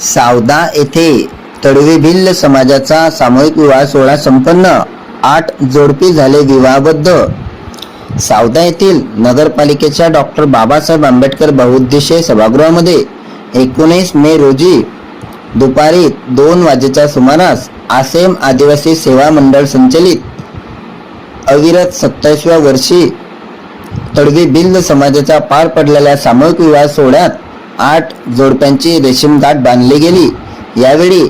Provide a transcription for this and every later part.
सावदा येथे तडवी भिल्ल समाजाचा सामूहिक विवाह सोहळा संपन्न. आठ जोडपी झाले विवाहबद्ध. सावदा येथील नगरपालिकेच्या डॉक्टर बाबासाहेब आंबेडकर बहुउद्देशीय सभागृहामध्ये एकोणीस मे रोजी दुपारी दोन वाजेच्या सुमारास आसेम आदिवासी सेवा मंडळ संचलित. अविरत सत्तावीसव्या वर्षी तडवी भिल्ल समाजाचा पार पडलेल्या सामूहिक विवाह सोहळ्यात आठ जोडप्यांची रेशीमगाठ बांधली गेली. यावेळी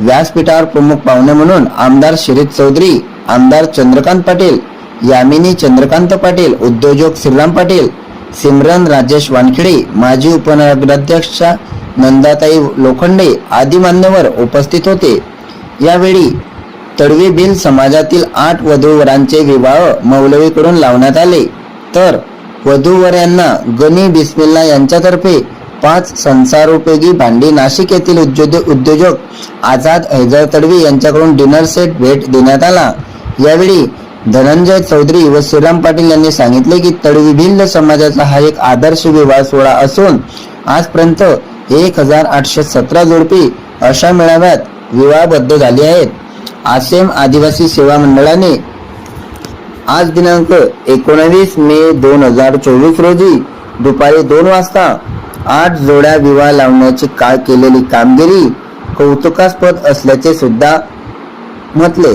व्यासपीठावर प्रमुख पाहुणे म्हणून आमदार शिरीष चौधरी आमदार चंद्रकांत पाटील यामिनी चंद्रकांत पाटील उद्योजक श्रीराम पाटील सिमरन राजेश वानखेडे माजी उपनगराध्यक्ष नंदाताई लोखंडे आदी मान्यवर उपस्थित होते. यावेळी तडवी भिल समाजातील आठ वधूवरांचे विवाह मौलवीकडून लावण्यात आले. तर वधूवरांना गनी बिस्मिल्ला यांच्यातर्फे पाच संसारोपयोगी भांडी नाशिक येथील उद्योजक उद्योजक आझाद हैदर तडवी यांच्याकडून डिनर सेट भेट देण्यात आला. यावेळी धनंजय चौधरी व श्रीराम पाटील यांनी सांगितले की तडवी भिल्ल समाजाचा हा एक आदर्श विवाह सोहळा असून आजपर्यंत एक हजार आठशे सतरा जोडपी अशा मेळाव्यात विवाहबद्ध झाली आहेत. आसेम आदिवासी सेवा मंडळाने आज दिनांक एकोणवीस मे दोन हजार चोवीस रोजी दुपारी दोन वाजता आठ जोड्या विवाह लावण्याची काळ केलेली कामगिरी कौतुकास्पद असल्याचे सुद्धा म्हटले.